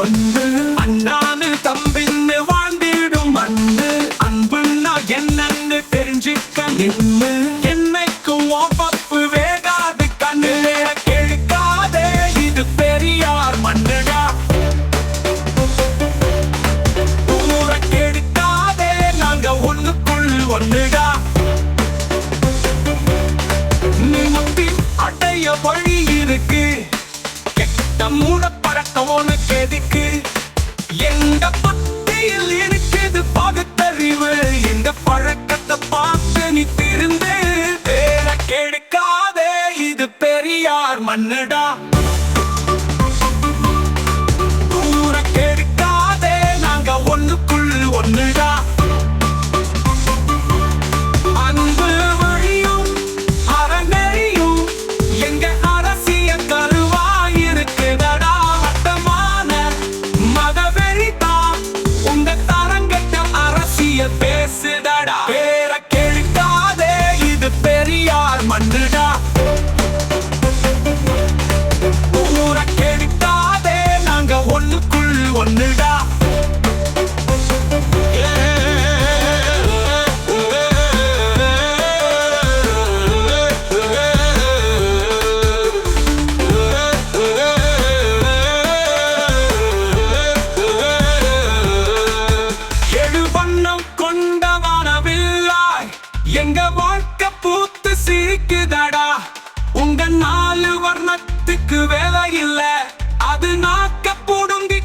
ஒன்று. அண்ணானு தம்பின்னு வாழ்ந்திடும் மண்ணு. அன்புன்னா என்னன்னு தெரிஞ்சுக்க நின்று என்னைக்கும் ஓப்பப்பு வேகாது கண்ணு கேட்காதே இது பெரியார் மண்ணுடா. ஊரை கெடுக்காதே நாங்க ஒண்ணுக்குள் ஒண்ணுடா. நிமித்தி அடைய வழி இருக்கு. கெட்ட மூட பழக்கம் உனக்கு எதுக்கு? எந்த பத்தியில் இருக்குது பகுத்தறிவு? இந்த பழக்கத்தை பார்த்து நீ திருந்து? பேர கெடுக்காதே இது பெரியார் மண்ணுடா. ஊரை கெடுக்காதே நாங்க ஒண்ணுக்குள் ஒண்ணுடா. நாலு வர்ணத்துக்கு வேலை இல்ல. அது நாக்க புடுங்கி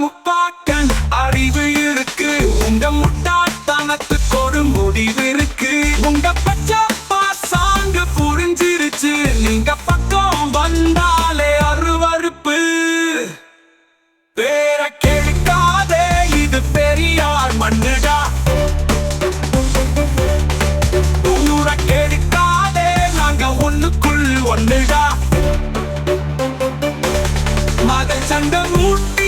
முப்பாக்கன் அறிவு இருக்கு. உண்ட முட்டாள்தனத்துக்கு ஒரு முடிவு இருக்கு. உங்க பச்சப்பா பாசாங்க புரிஞ்சிருச்சு. நீங்க பக்கம் வந்தாலே அருவறுப்பு பேர கேட்காதே இது பெரியார் மண்ணுடா. ஊர கேட்காதே நாங்க ஒண்ணுக்குள் ஒண்ணுடா. மத சண்டை மூட்டி